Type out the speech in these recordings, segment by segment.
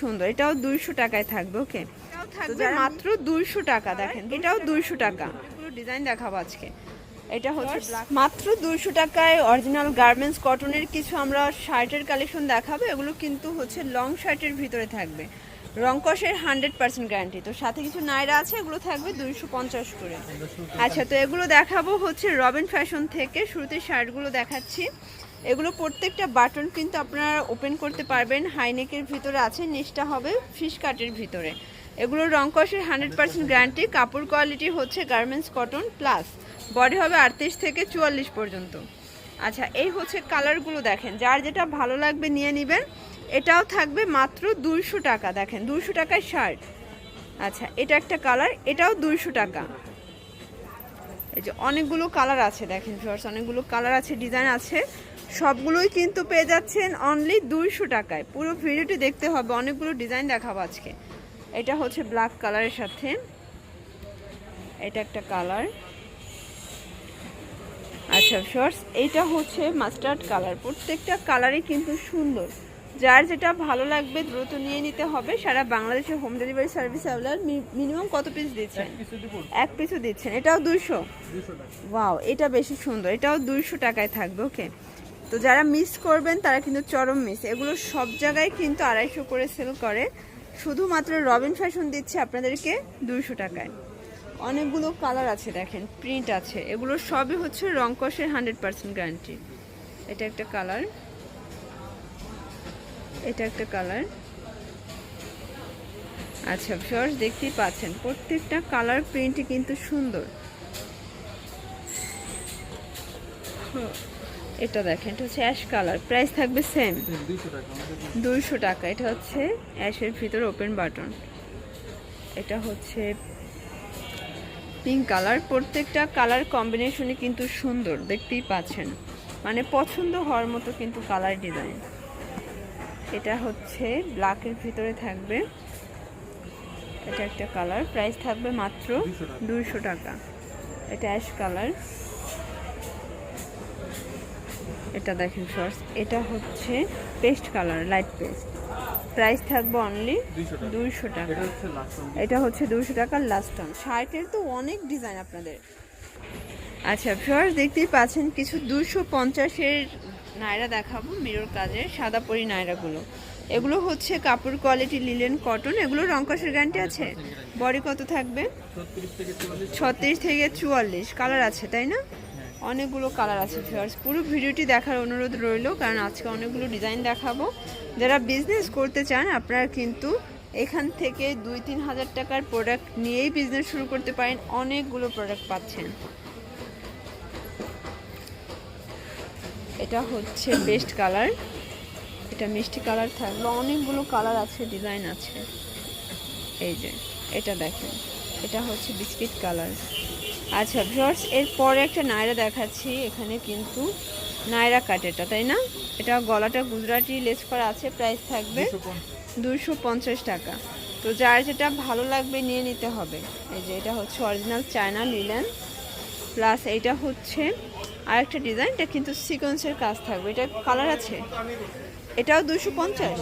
সুন্দর। এটাও দুইশো টাকায় থাকবে ওকে থাকবে মাত্র দুইশো টাকা দেখেন এটাও দুইশো টাকা। পুরো ডিজাইন দেখাবো আজকে। এটা হচ্ছে মাত্র দুইশো টাকায় অরিজিনাল গার্মেন্টস কটনের কিছু আমরা শার্টের কালেকশন দেখাবো এগুলো কিন্তু হচ্ছে লং শার্টের ভিতরে থাকবে। রংকসের হান্ড্রেড পার্সেন্ট গ্যারান্টি তো সাথে কিছু নাইরা আছে এগুলো থাকবে দুইশো পঞ্চাশ করে। আচ্ছা তো এগুলো দেখাবো হচ্ছে রবিন ফ্যাশন থেকে। শুরুতে শার্টগুলো দেখাচ্ছি। এগুলো প্রত্যেকটা বাটন কিন্তু আপনারা ওপেন করতে পারবেন। হাইনেকের ভিতরে আছে, নিচটা হবে ফিশ কাটের ভিতরে। এগুলো রংকসের হান্ড্রেড পার্সেন্ট গ্যারান্টি কাপড় কোয়ালিটি হচ্ছে গার্মেন্টস কটন প্লাস বডি হবে আটত্রিশ থেকে চুয়াল্লিশ পর্যন্ত। আচ্ছা এই হচ্ছে কালারগুলো দেখেন। যার যেটা ভালো লাগবে নিয়ে নেবেন। এটাও থাকবে মাত্র দুইশো টাকা, দেখেন, দুইশো টাকায় শার্ট আচ্ছা এটা একটা কালার এটাও দুইশো টাকা। এই যে অনেকগুলো কালার আছে, দেখেন ভিউয়ার্স অনেকগুলো কালার আছে ডিজাইন আছে। সবগুলোই কিন্তু পেয়ে যাচ্ছেন অনলি দুইশো টাকায়। পুরো ভিডিওটি দেখতে হবে অনেকগুলো ডিজাইন দেখাবো আজকে। এটা হচ্ছে ব্ল্যাক কালারের সাথে। এটা একটা কালার আচ্ছা শর্টস এটা হচ্ছে মাস্টার্ড কালার প্রত্যেকটা কালারই কিন্তু সুন্দর। যার যেটা ভালো লাগবে দ্রুত নিয়ে নিতে হবে। সারা বাংলাদেশে home delivery service available minimum কত পিস দিচ্ছেন? এক পিসও দিচ্ছেন। এটাও দুশো ওয়াও এটা বেশি সুন্দর। এটাও দুইশো টাকায় থাকবে ওকে তো যারা মিস করবেন, তারা কিন্তু চরম মিস এগুলো সব জায়গায় কিন্তু আড়াইশো করে সেল করে। শুধুমাত্র রবিন ফ্যাশন দিচ্ছে আপনাদেরকে দুইশো টাকায়। অনেকগুলো কালার আছে, দেখেন প্রিন্ট আছে। এগুলো সবই হচ্ছে রংকসের হান্ড্রেড পার্সেন্ট গ্যারান্টি এটা একটা কালার এটা একটা কালার আচ্ছা ফিওর্স দেখতেই পাচ্ছেন, প্রত্যেকটা কালার প্রিন্টই কিন্তু সুন্দর। এটা দেখেন এটা হচ্ছে অ্যাশ কালার প্রাইস থাকবে সেম দুইশো টাকা এটা হচ্ছে অ্যাশের ভিতরে ওপেন বাটন এটা হচ্ছে পিঙ্ক কালার প্রত্যেকটা কালার কম্বিনেশনে কিন্তু সুন্দর দেখতেই পাচ্ছেন। মানে পছন্দ হওয়ার মতো কিন্তু কালার ডিজাইন এটা হচ্ছে ব্ল্যাকের ভিতরে থাকবে। এটা একটা কালার প্রাইস থাকবে মাত্র দুইশো টাকা। এটা অ্যাশ কালার এটা দেখেন শর্টস এটা হচ্ছে paste colour light paste price থাকবে অনলি দুইশো টাকা। এটা হচ্ছে দুইশো টাকার লাস্ট অন শার্টের তো অনেক ডিজাইন আপনাদের। আচ্ছা ফিওর দেখতেই পাচ্ছেন কিছু দুশো পঞ্চাশের নায়রা দেখাবো মিরর কাজের সাদা পরি নায়রাগুলো। এগুলো হচ্ছে কাপড় কোয়ালিটি লিলেন কটন এগুলো রংকসের গ্যারান্টি আছে। বডি কত থাকবে? ছত্রিশ থেকে চুয়াল্লিশ। কালার আছে তাই না? অনেকগুলো কালার আছে ফিওর্স পুরো ভিডিওটি দেখার অনুরোধ রইল, কারণ আজকে অনেকগুলো ডিজাইন দেখাবো। যারা বিজনেস করতে চান, আপনারা কিন্তু এখান থেকে দুই তিন হাজার টাকার প্রোডাক্ট নিয়েই বিজনেস শুরু করতে পারেন। অনেকগুলো প্রোডাক্ট পাচ্ছেন। এটা হচ্ছে বেস্ট কালার এটা মিষ্টি কালার থাকবে অনেকগুলো কালার আছে ডিজাইন আছে। এই যে, এটা দেখেন। এটা হচ্ছে বিস্কিট কালার আচ্ছা ভিউয়ার্স এরপরে একটা নায়রা দেখাচ্ছি। এখানে কিন্তু নায়রা কাট এটা তাই না? এটা গলাটা গুজরাটি লেস করা আছে প্রাইস থাকবে দুশো পঞ্চাশ। টাকা। তো যার যেটা ভালো লাগবে নিয়ে নিতে হবে। এই যে এটা হচ্ছে অরিজিনাল চায়না লিলেন প্লাস এইটা হচ্ছে আরেকটা ডিজাইন এটা কিন্তু সিকোয়েন্সের কাজ থাকবে। এটা কালার আছে? এটাও দুশো পঞ্চাশ?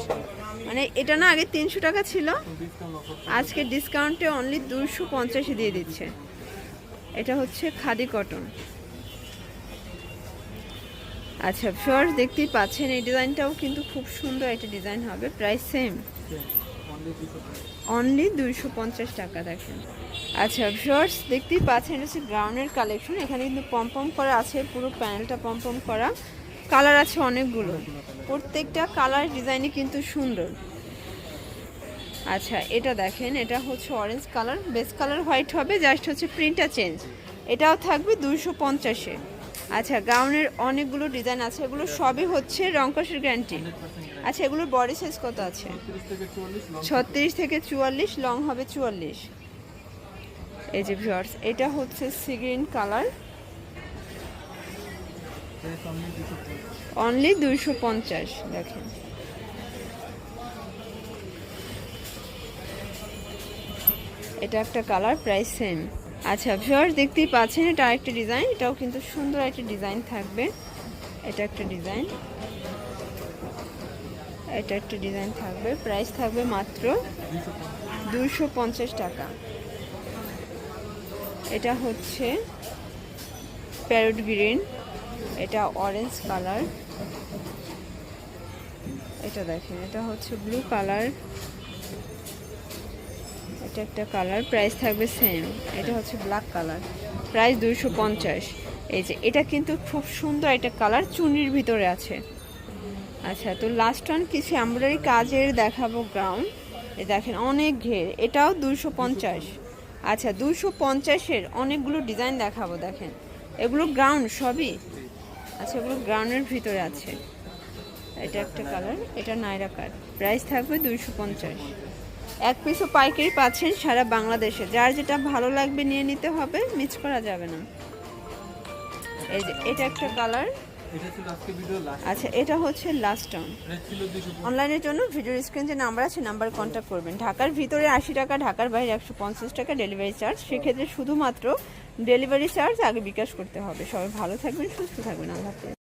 মানে এটা না আগে তিনশো টাকা ছিল? আজকে ডিসকাউন্টে অনলি দুশো পঞ্চাশে দিয়ে দিচ্ছে। এটা হচ্ছে খাদি কটন। আচ্ছা ফিওর দেখতেই পাচ্ছেন এই ডিজাইনটাও কিন্তু খুব সুন্দর একটা ডিজাইন হবে প্রাইস সেম অনলি দুইশো পঞ্চাশ টাকা, দেখেন। আচ্ছা ভিউয়ার্স দেখতেই পাচ্ছেন এটা হচ্ছে গ্রাউন্ডের কালেকশন এখানে কিন্তু পম্পম করা আছে, পুরো প্যানেলটা পম্পম করা। কালার আছে অনেকগুলো। প্রত্যেকটা কালার ডিজাইনই কিন্তু সুন্দর। আচ্ছা এটা দেখেন, এটা হচ্ছে orange colour base colour white হবে জাস্ট হচ্ছে প্রিন্টটা চেঞ্জ এটাও থাকবে দুইশো পঞ্চাশে। আচ্ছা গাউনের অনেকগুলো ডিজাইন আছে, এগুলো সবই হচ্ছে রংকসের গ্যারান্টি আচ্ছা এগুলোর বডি সাইজ কত আছে? ছত্রিশ থেকে চুয়াল্লিশ লং হবে চুয়াল্লিশ। এই যে ভিউয়ার্স এটা হচ্ছে সি গ্রিন কালার অনলি দুইশো পঞ্চাশ, দেখেন। এটা একটা কালার, প্রাইস সেম। আচ্ছা ভিউয়ার্স, দেখতেই পাচ্ছেন, এটা আরেকটা ডিজাইন, এটাও কিন্তু সুন্দর একটা ডিজাইন থাকবে। এটা একটা ডিজাইন। এটা একটা ডিজাইন থাকবে, প্রাইস থাকবে মাত্র দুশো টাকা। এটা হচ্ছে প্যারট গ্রিন, এটা অরেঞ্জ কালার। এটা দেখেন, এটা হচ্ছে ব্লু কালার। এটা একটা কালার প্রাইস থাকবে সেম এটা হচ্ছে ব্ল্যাক কালার। প্রাইস দুইশো পঞ্চাশ। এই যে, এটা কিন্তু খুব সুন্দর একটা কালার চুনির ভিতরে আছে। আচ্ছা তো লাস্ট ওয়ান কিছু এমব্রয়ডারি কাজের দেখাবো গ্রাউন্ড এই দেখেন, অনেক ঘের। এটাও দুইশো পঞ্চাশ। আচ্ছা দুইশো পঞ্চাশের অনেকগুলো ডিজাইন দেখাবো, দেখেন। এগুলো গ্রাউন্ড সবই। আচ্ছা এগুলো গ্রাউন্ডের ভিতরে আছে। এটা একটা কালার, এটা নাইরা কাট। প্রাইস থাকবে দুইশো পঞ্চাশ। এক পিসও পাইকারি পাচ্ছেন সারা বাংলাদেশে। যার যেটা ভালো লাগবে নিয়ে নিতে হবে মিস করা যাবে না। এই যে এটা একটা কালার আচ্ছা এটা হচ্ছে লাস্ট টাউন অনলাইনের জন্য ভিডিও স্ক্রিন যে নাম্বার আছে নাম্বার কন্ট্যাক্ট করবেন। ঢাকার ভিতরে আশি টাকা ঢাকার বাইরে একশো পঞ্চাশ টাকা ডেলিভারি চার্জ সেক্ষেত্রে শুধুমাত্র ডেলিভারি চার্জ আগে বিকাশ করতে হবে। সবাই ভালো থাকবেন সুস্থ থাকবেন। আল্লাহ